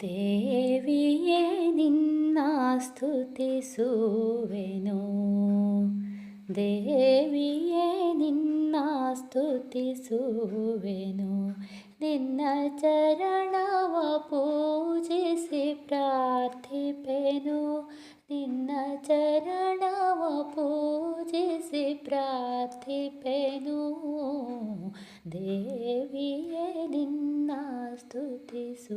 ದೇವಿಯೇ ನಿನ್ನ ಸ್ತುತಿಸುವೆನು. ದೇವಿಯೇ ನಿನ್ನ ಸ್ತುತಿಸುವೆನು. ನಿನ್ನ ಚರಣವ ಪೂಜಿಸಿ ಪೂಜಿಸಿ ಪ್ರಾರ್ಥಿಪೆನು ದೇವಿಯೇ ನಿನ್ನ ಸ್ತುತಿಸುವೆನು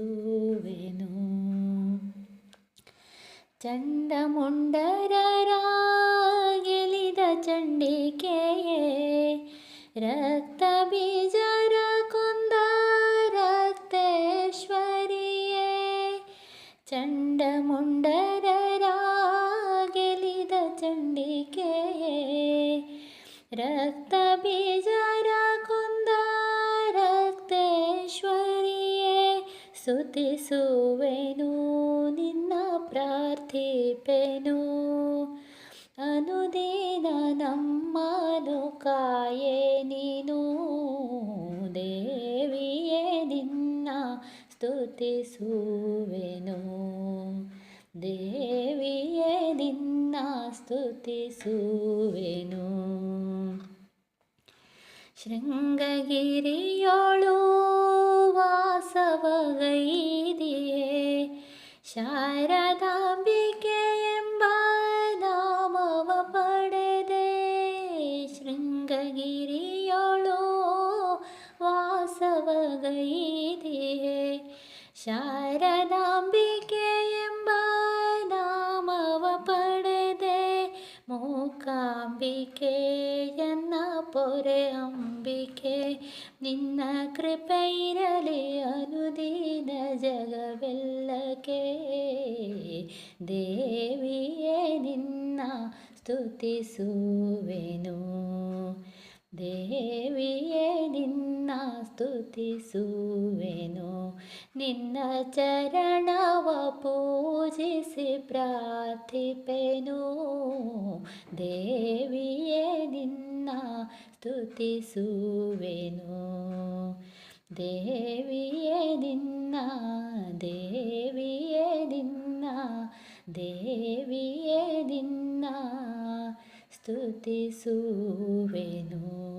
ಚಂಡಮುಂಡರ ಚಂಡಿಕೆಯೇ ರಕ್ತ ರಕ್ತ ಬೀಜರ ಕುಂದ ರಕ್ತೇಶ್ವರಿಯೇ ಸುತಿಸುವೆನು ನಿನ್ನ ಪ್ರಾರ್ಥಿಪೆನು. ಅನುದಿನ ನಮ್ಮನು ಕಾಯೇ ನೀನು ದೇವಿಯೇ ನಿನ್ನ ಸ್ತುತಿಸುವೆನು. ದೇವಿಯೇ ನಿನ್ನ ಸ್ತುತಿಸುವೆನು ಶೃಂಗಗಿರಿಯೋಳು ವಾಸವಗೈದಿಯೇ ಶಾರದಾಂಬಿಕೆ ಎಂಬ ನಾಮವ ಪಡೆದೆ ಶೃಂಗಗಿರಿಯೋಳು ವಾಸವಗೈದಿಯೇ ಶಾರದಾಂಬಿಕೆ ಮೂಕಾಂಬಿಕೆಯನ್ನ ಪೊರೆ ಅಂಬಿಕೆ ನಿನ್ನ ಕೃಪೆ ಇರಲಿ ಅನುದಿನ ಜಗವೆಲ್ಲಕ್ಕೆ ದೇವಿಯೇ ನಿನ್ನ ಸ್ತುತಿಸುವೆನು. ದೇವಿಯೇ, ನಿನ್ನ ಸ್ತುತಿಸುವೆನು. ನಿನ್ನ ಚರಣವ ಪೂಜಿಸಿ ಪ್ರಾರ್ಥಿಪೆನು. ದೇವಿಯೇ, ನಿನ್ನ ಸ್ತುತಿಸುವೆನು. ದೇವಿಯೇ, ನಿನ್ನ ದೇವಿಯೇ ನಿನ್ನ ದೇವಿಯೇ, ನಿನ್ನ ಸ್ತುತಿಸುವೆನು.